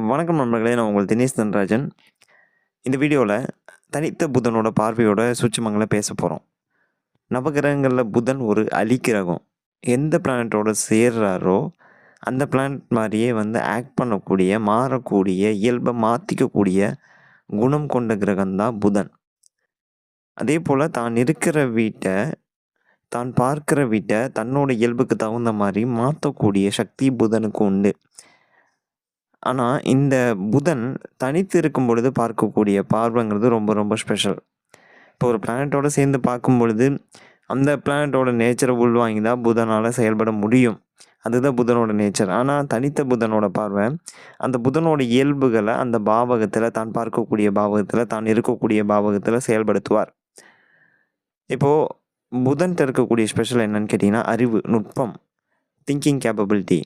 வணக்கம் நண்பர்களே நான் உங்கள் தினேஷ் தன்ராஜன். இந்த வீடியோவில் தனித்த புதனோட பார்வையோட சூட்சுமங்களை பேச போகிறோம் நவகிரகங்களில் புதன் ஒரு அழிக்கிரகம் எந்த பிளானட்டோட சேர்றாரோ அந்த பிளானட் மாதிரியே வந்து ஆக்ட் பண்ணக்கூடிய மாறக்கூடிய இயல்பை மாற்றிக்கக்கூடிய குணம் கொண்ட கிரகம்தான் புதன். அதே போல் தான் இருக்கிற வீட்டை தான் பார்க்குற வீட்டை தன்னோட இயல்புக்கு தகுந்த மாதிரி மாற்றக்கூடிய சக்தி புதனுக்கு உண்டு. ஆனால் இந்த புதன் தனித்து இருக்கும் பொழுது பார்க்கக்கூடிய பார்வைங்கிறது ரொம்ப ரொம்ப ஸ்பெஷல் இப்போ ஒரு பிளானட்டோடு சேர்ந்து பார்க்கும் பொழுது அந்த பிளானட்டோட நேச்சரை உள்வாங்கி தான் புதனால் செயல்பட முடியும். அதுதான் புதனோட நேச்சர் ஆனால் தனித்த புதனோட பார்வை அந்த புதனோட இயல்புகளை அந்த பாவகத்தில் தான் பார்க்கக்கூடிய பாவகத்தில் தான் இருக்கக்கூடிய பாவகத்தில் செயல்படுத்துவார். இப்போது புதன்கிட்ட இருக்கக்கூடிய ஸ்பெஷல் என்னன்னு கேட்டிங்கன்னா அறிவு நுட்பம் திங்கிங் கேப்பபிலிட்டி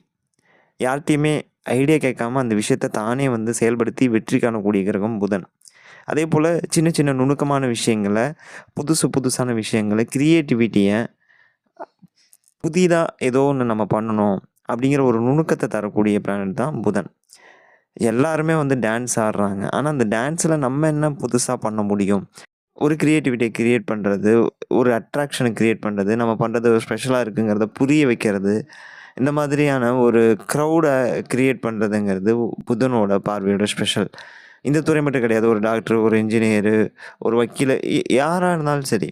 யார்கிட்டையுமே ஐடியா கேட்காம அந்த விஷயத்தை தானே வந்து செயல்படுத்தி வெற்றி காணக்கூடிய கிரகம் புதன். அதே போல் சின்ன சின்ன நுணுக்கமான விஷயங்களை புதுசு புதுசான விஷயங்களை க்ரியேட்டிவிட்டியை புதிதாக ஏதோ ஒன்று நம்ம பண்ணணும் அப்படிங்கிற ஒரு நுணுக்கத்தை தரக்கூடிய பிளானட் தான் புதன். எல்லாருமே வந்து டான்ஸ் ஆடுறாங்க. ஆனால் அந்த டான்ஸில் நம்ம என்ன புதுசாக பண்ண முடியும்? ஒரு க்ரியேட்டிவிட்டியை க்ரியேட் பண்ணுறது ஒரு அட்ராக்ஷனை க்ரியேட் பண்ணுறது நம்ம பண்ணுறது ஒரு ஸ்பெஷலாக இருக்குங்கிறத புரிய வைக்கிறது இந்த மாதிரியான ஒரு க்ரௌடை க்ரியேட் பண்ணுறதுங்கிறது புதனோட பார்வையோட ஸ்பெஷல் இந்த துறை மட்டும் கிடையாது. ஒரு டாக்டர் ஒரு இன்ஜினியரு ஒரு வக்கீல் யாராக இருந்தாலும் சரி.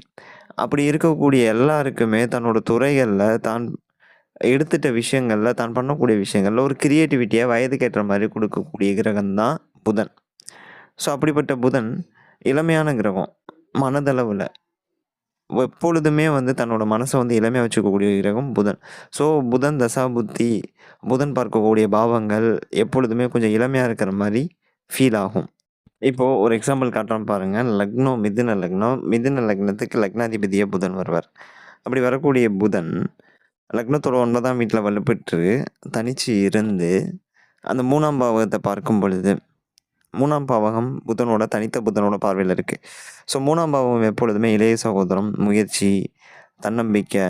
அப்படி இருக்கக்கூடிய எல்லாருக்குமே தன்னோட துறைகளில் தான் எடுத்துட்ட விஷயங்களில் தான் பண்ணக்கூடிய விஷயங்களில் ஒரு க்ரியேட்டிவிட்டியை வயதுக்கேற்ற மாதிரி கொடுக்கக்கூடிய கிரகம் தான் புதன். ஸோ அப்படிப்பட்ட புதன் இளமையான கிரகம். மனதளவில் எப்பொழுதுமே வந்து தன்னோட மனசை வந்து இளமையாக வச்சுக்கக்கூடிய கிரகம் புதன். ஸோ புதன் தசா புத்தி புதன் பார்க்கக்கூடிய பாவங்கள் எப்பொழுதுமே கொஞ்சம் இளமையாக இருக்கிற மாதிரி ஃபீல் ஆகும். இப்போது ஒரு எக்ஸாம்பிள் காட்டுறோம் பாருங்கள் லக்னம் மிதுன லக்னம் மிதுன லக்னத்துக்கு லக்னாதிபதியாக புதன் வருவார். அப்படி வரக்கூடிய புதன் லக்னத்தோட ஒன்பதாம் வீட்டில் வலுப்பெற்று தனிச்சு இருந்து அந்த மூணாம் பாவகத்தை பார்க்கும் பொழுது மூணாம் பாவகம் புதனோட தனித்த புதனோட பார்வையில் இருக்குது ஸோ மூணாம் பாவகம் எப்பொழுதுமே இளைய சகோதரம் முயற்சி தன்னம்பிக்கை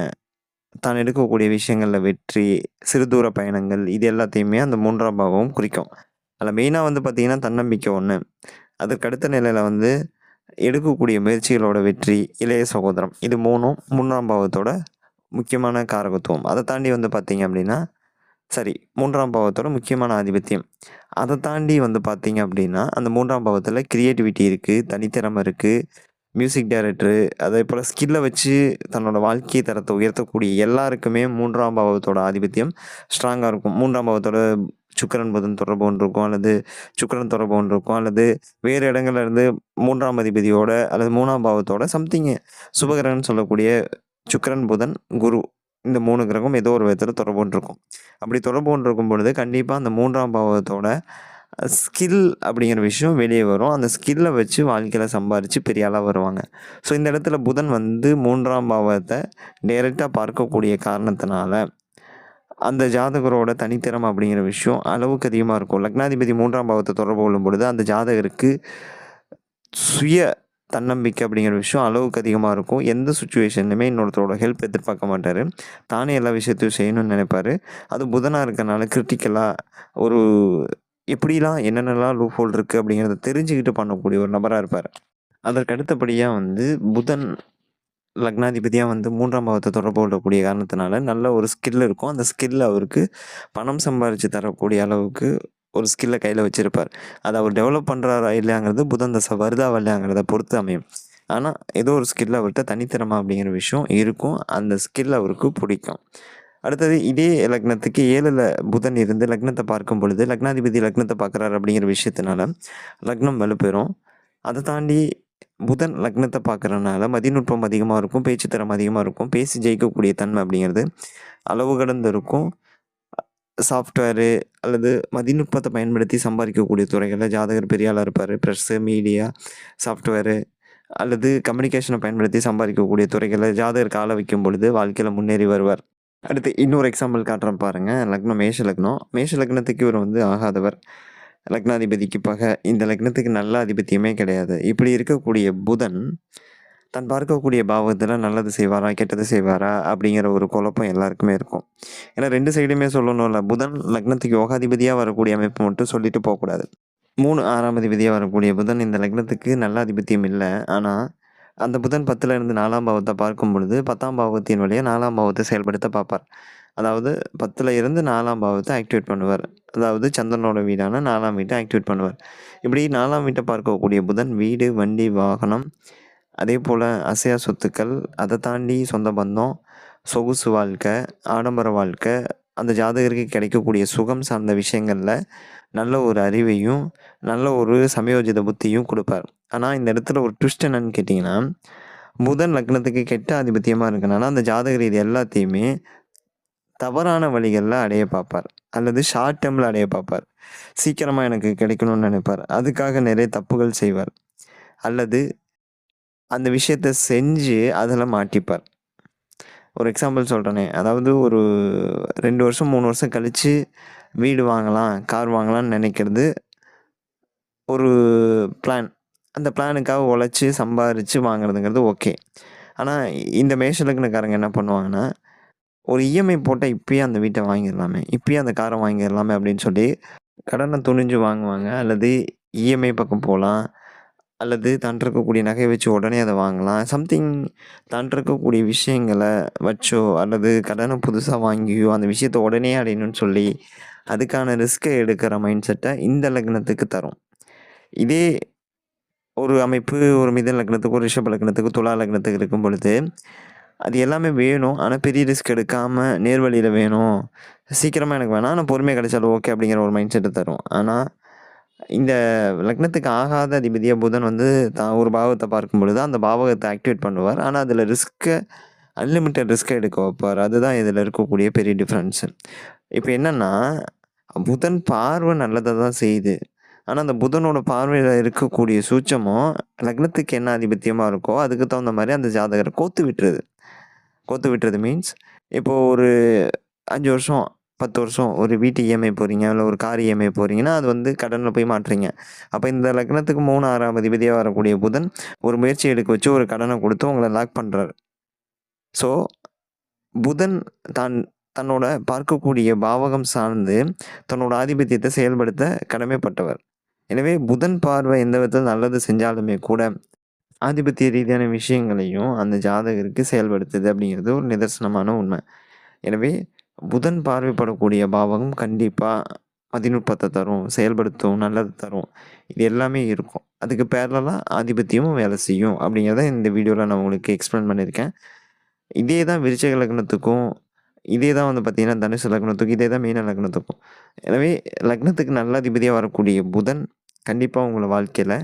தான் எடுக்கக்கூடிய விஷயங்களில் வெற்றி சிறு தூர பயணங்கள் இது எல்லாத்தையுமே அந்த மூன்றாம் பாவம் குறிக்கும். அதில் மெயினாக வந்து பார்த்திங்கன்னா தன்னம்பிக்கை ஒன்று அதுக்கு அடுத்த நிலையில் வந்து எடுக்கக்கூடிய முயற்சிகளோட வெற்றி இளைய சகோதரம். இது மூணும் மூன்றாம் பாவத்தோட முக்கியமான காரகத்துவம். அதை தாண்டி வந்து பார்த்திங்க அப்படின்னா சரி மூன்றாம் பாவத்தோட முக்கியமான ஆதிபத்தியம். அதை தாண்டி வந்து பார்த்திங்க அப்படின்னா அந்த மூன்றாம் பாவத்தில் க்ரியேட்டிவிட்டி இருக்குது தனித்திறமை இருக்குது மியூசிக் டைரக்டரு அதே போல் ஸ்கில்லை வச்சு தன்னோட வாழ்க்கை தரத்தை உயர்த்தக்கூடிய எல்லாருக்குமே மூன்றாம் பாவத்தோட ஆதிபத்தியம் ஸ்ட்ராங்காக இருக்கும். மூன்றாம் பாவத்தோட சுக்கரன் புதன் தொடர்பு ஒன்று இருக்கும் அல்லது சுக்கரன் தொடர்பு ஒன்று இருக்கும் அல்லது வேறு இடங்கள்ல இருந்து மூன்றாம் அதிபதியோட அல்லது மூணாம் பாவத்தோட சம்திங்கு சுபகரன் சொல்லக்கூடிய சுக்கரன் புதன் குரு இந்த மூணு கிரகம் ஏதோ ஒரு விதத்தில் தொடர்புன்றிருக்கும் இருக்கும் அப்படி தொடர்புன்றிருக்கும் இருக்கும் பொழுது கண்டிப்பாக அந்த மூன்றாம் பாவத்தோட ஸ்கில் அப்படிங்கிற விஷயம் வெளியே வரும். அந்த ஸ்கில்லை வச்சு வாழ்க்கையில் சம்பாரித்து பெரிய ஆளாக வருவாங்க. ஸோ இந்த இடத்துல புதன் வந்து மூன்றாம் பாவத்தை டைரெக்டாக பார்க்கக்கூடிய காரணத்தினால அந்த ஜாதகரோட தனித்திறமை அப்படிங்கிற விஷயம் அளவுக்கு அதிகமாக இருக்கும். லக்னாதிபதி மூன்றாம் பாவத்தை தொடர்பு கொள்ளும் பொழுது அந்த ஜாதகருக்கு சுய தன்னம்பிக்கை அப்படிங்கிற விஷயம் அளவுக்கு அதிகமாக இருக்கும். எந்த சுச்சுவேஷன்லையுமே இன்னொருத்தரோட ஹெல்ப் எதிர்பார்க்க மாட்டார். தானே எல்லா விஷயத்தையும் செய்யணும்னு நினைப்பார். அது புதனாக இருக்கனால கிரிட்டிக்கலாக ஒரு எப்படிலாம் என்னென்னலாம் லூ ஹோல் இருக்குது அப்படிங்கிறத தெரிஞ்சுக்கிட்டு பண்ணக்கூடிய ஒரு நபராக இருப்பார். அதற்கு அடுத்தபடியாக வந்து புதன் லக்னாதிபதியாக வந்து மூன்றாம் பாவத்தை தொடர்பு கொள்ளக்கூடிய காரணத்தினால நல்ல ஒரு ஸ்கில் இருக்கும். அந்த ஸ்கில் அவருக்கு பணம் சம்பாரித்து தரக்கூடிய அளவுக்கு ஒரு ஸ்கில்லை கையில் வச்சுருப்பார். அதை அவர் டெவலப் பண்ணுறாரா இல்லையாங்கிறது புதன் தசை வருதா வரலையாங்கிறத பொறுத்து அமையும். ஆனால் ஏதோ ஒரு ஸ்கில் அவர்கிட்ட தனித்திறமை அப்படிங்கிற விஷயம் இருக்கும். அந்த ஸ்கில் அவருக்கு பிடிக்கும். அடுத்தது இதே லக்னத்துக்கு ஏழில் புதன் இருந்து லக்னத்தை பார்க்கும் பொழுது லக்னாதிபதி லக்னத்தை பார்க்குறாரு அப்படிங்கிற விஷயத்தினால லக்னம் வலுப்பெறும். அதை தாண்டி புதன் லக்னத்தை பார்க்குறனால மதிநுட்பம் அதிகமாக இருக்கும் பேச்சு திறமை அதிகமாக இருக்கும் பேசி ஜெயிக்கக்கூடிய தன்மை அப்படிங்கிறது அளவு கடந்து இருக்கும். சாஃப்ட்வேரு அல்லது மதிநுட்பத்தை பயன்படுத்தி சம்பாதிக்கக்கூடிய துறைகளில் ஜாதகர் பெரியாளாக இருப்பார். ப்ரெஸ்ஸு மீடியா சாஃப்ட்வேரு அல்லது கம்யூனிகேஷனை பயன்படுத்தி சம்பாதிக்கக்கூடிய துறைகளில் ஜாதகர் கால வைக்கும் பொழுது வாழ்க்கையில் முன்னேறி வருவார். அடுத்து இன்னொரு எக்ஸாம்பிள் காட்டுறேன் பாருங்கள் லக்னம் மேஷ லக்னம். மேஷ லக்னத்துக்கு இவர் வந்து ஆகாதவர். லக்னாதிபதிக்கு பகை. இந்த லக்னத்துக்கு நல்ல ஆதிபத்தியமே கிடையாது. இப்படி இருக்கக்கூடிய புதன் தன் பார்க்கக்கூடிய பாவத்தில் நல்லது செய்வாரா கெட்டது செய்வாரா அப்படிங்கிற ஒரு குழப்பம் எல்லாருக்குமே இருக்கும். ஏன்னா ரெண்டு சைடுமே சொல்லணும்ல புதன் லக்னத்துக்கு யோகாதிபதியாக வரக்கூடிய அமைப்பு மட்டும் சொல்லிட்டு போகக்கூடாது. மூணு ஆறாம் அதிபதியாக வரக்கூடிய புதன் இந்த லக்னத்துக்கு நல்ல அதிபத்தியம் இல்லை. ஆனால் அந்த புதன் பத்தில் இருந்து நாலாம் பாவத்தை பார்க்கும் பொழுது பத்தாம் பாவத்தின் வழியாக நாலாம் பாவத்தை செயல்படுத்த பார்ப்பார். அதாவது பத்தில் இருந்து நாலாம் பாவத்தை ஆக்டிவேட் பண்ணுவார். அதாவது சந்திரனோட வீடான நாலாம் வீட்டை ஆக்டிவேட் பண்ணுவார். இப்படி நாலாம் வீட்டை பார்க்கக்கூடிய புதன் வீடு வண்டி வாகனம் அதே போல் அசையா சொத்துக்கள் அதை தாண்டி சொந்த பந்தம் சொகுசு வாழ்க்கை ஆடம்பர வாழ்க்கை அந்த ஜாதகருக்கு கிடைக்கக்கூடிய சுகம் சார்ந்த விஷயங்களில் நல்ல ஒரு அறிவையும் நல்ல ஒரு சமயோஜித புத்தியும் கொடுப்பார். ஆனால் இந்த இடத்துல ஒரு ட்விஸ்ட் என்னன்னு கேட்டிங்கன்னா புதன் லக்னத்துக்கு கெட்ட ஆதிபத்தியமாக இருக்கனால அந்த ஜாதகர் இது எல்லாத்தையுமே தவறான வழிகளில் அடைய பார்ப்பார். அல்லது ஷார்ட் டேர்மில் அடைய பார்ப்பார். சீக்கிரமாக எனக்கு கிடைக்கணும்னு நினைப்பார். அதுக்காக நிறைய தப்புகள் செய்வார். அல்லது அந்த விஷயத்த செஞ்சு அதில் மாட்டிப்பார். ஒரு எக்ஸாம்பிள் சொல்கிறேனே அதாவது ஒரு ரெண்டு வருஷம் மூணு வருஷம் கழித்து வீடு வாங்கலாம் கார் வாங்கலாம்னு நினைக்கிறது ஒரு பிளான் அந்த பிளானுக்காக உழைச்சி சம்பாரித்து வாங்குறதுங்கிறது ஓகே ஆனால் இந்த மேஷலக்கணக்காரங்க என்ன பண்ணுவாங்கன்னா ஒரு இஎம்ஐ போட்டால் இப்பயே அந்த வீட்டை வாங்கிடலாமே. இப்பயே அந்த காரை வாங்கிடலாமே அப்படின்னு சொல்லி கடனை துணிஞ்சு வாங்குவாங்க. அல்லது இஎம்ஐ பக்கம் போகலாம். அல்லது தான் இருக்கக்கூடிய நகையை வச்சு உடனே அதை வாங்கலாம். சம்திங் தான் இருக்கக்கூடிய விஷயங்களை வச்சோ அல்லது கடனை புதுசாக வாங்கியோ அந்த விஷயத்தை உடனே அடையணும்னு சொல்லி அதுக்கான ரிஸ்க்கை எடுக்கிற மைண்ட் செட்டை இந்த லக்னத்துக்கு தரும். இதே ஒரு அமைப்பு ஒரு மிதன் லக்னத்துக்கு ஒரு ரிஷப லக்னத்துக்கு துலா லக்னத்துக்கு இருக்கும் பொழுது அது எல்லாமே வேணும். ஆனால் பெரிய ரிஸ்க் எடுக்காமல் நேர்வழியில் வேணும். சீக்கிரமாக எனக்கு வேணாம். ஆனால் பொறுமையாக கிடைச்சாலும் ஓகே அப்படிங்கிற ஒரு மைண்ட் செட்டை தரும். ஆனால் இந்த லக்னத்துக்கு ஆகாத அதிபதியாக புதன் வந்து தான் ஒரு பாவத்தை பார்க்கும் பொழுது அந்த பாவகத்தை ஆக்டிவேட் பண்ணுவார். ஆனால் அதில் ரிஸ்க்கை அன்லிமிட்டட் ரிஸ்க்கை எடுக்க வைப்பார். அதுதான் இதில் இருக்கக்கூடிய பெரிய டிஃப்ரென்ஸு இப்போ என்னென்னா புதன் பார்வை நல்லதை தான் செய்யுது. ஆனால் அந்த புதனோட பார்வையில் இருக்கக்கூடிய சூட்சமும் லக்னத்துக்கு என்ன ஆதிபத்தியமாக இருக்கோ அதுக்கு தகுந்த மாதிரி அந்த ஜாதகரை கோத்து விட்டுருது. கோத்து விட்டுறது மீன்ஸ் இப்போது ஒரு அஞ்சு வருஷம் பத்து வருஷம் ஒரு வீட்டு இஎம்ஐ போகிறீங்க இல்லை ஒரு கார் இஎம்ஐ போகிறீங்கன்னா அது வந்து கடனில் போய் மாட்டுறீங்க அப்போ இந்த லக்னத்துக்கு மூணு ஆறாம் அதிபதியாக வரக்கூடிய புதன் ஒரு முயற்சி எடுக்க வச்சு ஒரு கடனை கொடுத்து உங்களை லாக் பண்ணுறாரு ஸோ புதன் தான் தன்னோட பார்க்கக்கூடிய பாவகம் சார்ந்து தன்னோட ஆதிபத்தியத்தை செயல்படுத்த கடமைப்பட்டவர். எனவே புதன் பார்வை எந்த விதத்தில் நல்லது செஞ்சாலுமே கூட ஆதிபத்திய ரீதியான விஷயங்களையும் அந்த ஜாதகருக்கு செயல்படுத்துது அப்படிங்கிறது ஒரு நிதர்சனமான உண்மை. எனவே புதன் பார்வைப்படக்கூடிய பாவகம் கண்டிப்பாக மதிநுட்பத்தை தரும் செயல்படுத்தும் நல்லது தரும். இது எல்லாமே இருக்கும். அதுக்கு பேரலாக ஆதிபத்தியமும் வேலை செய்யும் அப்படிங்கிறத இந்த வீடியோவில் நான் உங்களுக்கு எக்ஸ்பிளைன் பண்ணியிருக்கேன். இதே தான் விருச்சக லக்னத்துக்கும் இதே தான் வந்து பார்த்திங்கன்னா தனுசு லக்னத்துக்கும் இதே தான் மீன லக்னத்துக்கும். எனவே லக்னத்துக்கு நல்ல அதிபதியாக வரக்கூடிய புதன் கண்டிப்பாக உங்களை வாழ்க்கையில்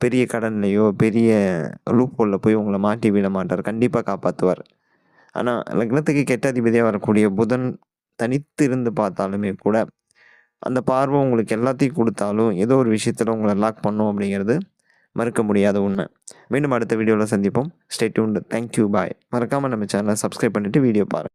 பெரிய கடன்லையோ பெரிய லூப்போலில் போய் உங்களை மாட்டி விட மாட்டார். கண்டிப்பாக காப்பாற்றுவார் ஆனால் லக்னத்துக்கு கெட்ட அதிபதியாக வரக்கூடிய புதன் தனித்து இருந்து பார்த்தாலுமே கூட அந்த பார்வை உங்களுக்கு எல்லாத்தையும் கொடுத்தாலும் ஏதோ ஒரு விஷயத்தில் உங்களை லாக் பண்ணும் அப்படிங்கிறது மறுக்க முடியாத உண்மை மீண்டும் அடுத்த வீடியோவில் சந்திப்போம். ஸ்டே டியூன்டு தேங்க்யூ பாய் மறக்காமல் நம்ம சேனலை சப்ஸ்கிரைப் பண்ணிவிட்டு வீடியோ பாருங்கள்